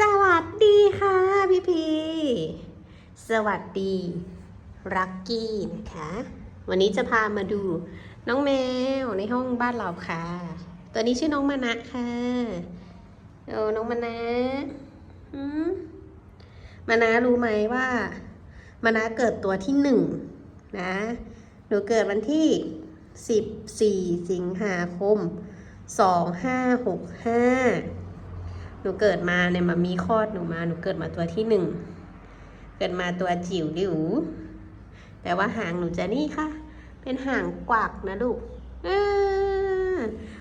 สวัสดีค่ะพี่พีสวัสดีรักกี้นะคะ วันนี้จะพามาดูน้องแมวในห้องบ้านเราค่ะ ตัวนี้ชื่อน้องมานะค่ะโอ้น้องมานะมานะรู้ไหมว่ามานะเกิดตัวที่หนึ่งนะหนูเกิดวันที่สิบสี่สิงหาคมสองห้าหกห้า นูเกิดมาเนี่ยมามีคลอดหนูมาหนูเกิดมาตัวที่หนึ่งเกิดมาตัวจิ๋วดิวแต่ว่าหางหนูจะนี่ค่ะ เป็นหางกวักนะลูก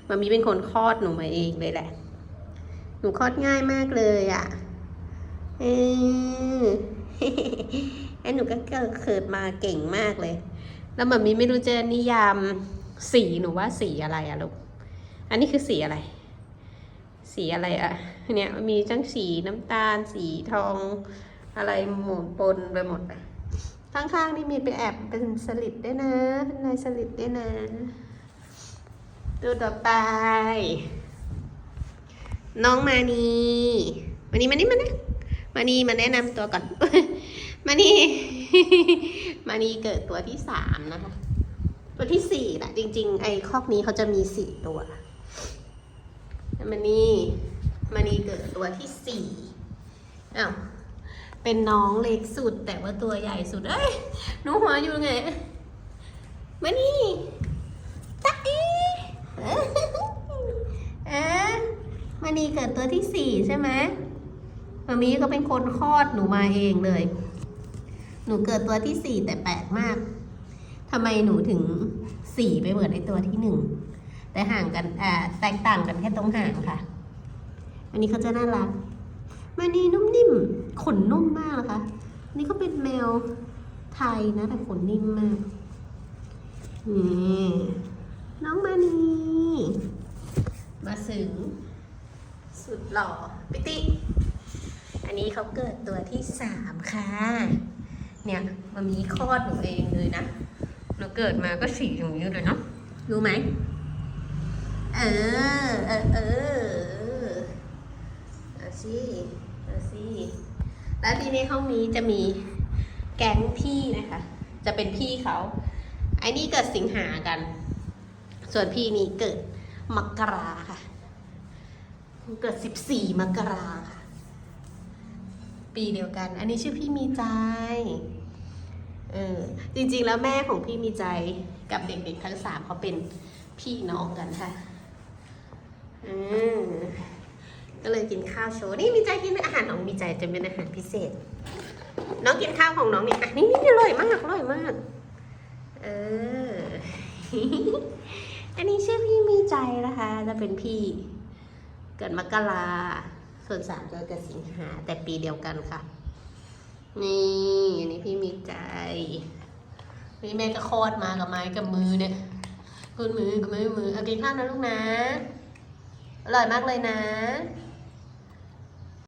มามีเป็นคนคลอดหนูมาเองเลยแหละ หนูคลอดง่ายมากเลยอะ่ะเออไอ้หนูก็เกิดมาเก่งมากเลย แล้วมามีไม่รู้จะนิยามสีหนูว่าสีอะไรอะลูก อันนี้คือสีอะไร สีอะไรอะเนี่ยมีทั้งสีน้ำตาล สีทองอะไรหมุนปนไปหมดเลยข้างๆนี่มีเป็นแอบเป็นสลิดด้วยนะ เป็นลายสลิดด้วยนะตัวต่อไป น้องมานีมานีมานี่มานี่มานีมาแนะนำตัวก่อน มานีมานีเกิดตัวที่สามนะคะ ตัวที่สี่แหละจริง ๆ ไอ้คอกนี้เขาจะมีสี่ตัว มานี่มานี่เกิดตัวที่สี่อ้าวเป็นน้องเล็กสุดแต่ว่าตัวใหญ่สุดเอ้ยหนูหัวอยู่ไงมานี่จ๊ะเอ๊ะเอ๊ะเอ๊ะมานี่เกิดตัวที่สี่ใช่ไหมมามีก็เป็นคนคลอดหนูมาเองเลย หนูเกิดตัวที่สี่แต่แปลกมากทำไมหนูถึงสี่ไปเหมือนไอตัวที่หนึ่ง แต่ห่างกันอ่าแตกต่างกันแค่ตรงห่างค่ะ อันนี้เขาจะน่ารักมันนี่นุ่มนิ่มขนนุ่มมากนะคะนนี่ก็เป็นแมวไทยนะแต่ขนนิ่มมากนี่น้องมานีมาสึงสุดหล่อปิติ อันนี้เขาเกิดตัวที่สามค่ะ เนี่ยมันมีคลอดหนูเองเลยนะหนูเกิดมาก็สีอย่างนี้เลยเนาะรู้ไหม เออ เออ เออเอาสิเอาสิแล้วที่ในห้องนี้จะมีแก๊งพี่นะคะ จะเป็นพี่เขาไอ้นี่เกิดสิงหากัน ส่วนพี่นี่เกิดมกราค่ะ เกิดสิบสี่มกราค่ะ ปีเดียวกัน อันนี้ชื่อพี่มีใจ เออ จริงๆแล้วแม่ของพี่มีใจกับเด็กๆทั้งสามเขาเป็นพี่น้องกันค่ะ ก็เลยกินข้าวโชว์นี่มีใจกินอาหารของมีใจจะเป็นอาหารพิเศษ น้องกินข้าวของน้องนี่อะนี่นี่อร่อยมากอร่อยมาก เออ อันนี้ชื่อพี่มีใจนะคะ จะเป็นพี่ เกิดมกราส่วนสามจะเกิดสิงหาแต่ปีเดียวกันค่ะ นี่อันนี้พี่มีใจนี่แม่ก็คลอดมากับไม้กับมือเนี่ยคุณมือกับมือมือเอากินข้าวนะลูกนะ อร่อยมากเลยนะ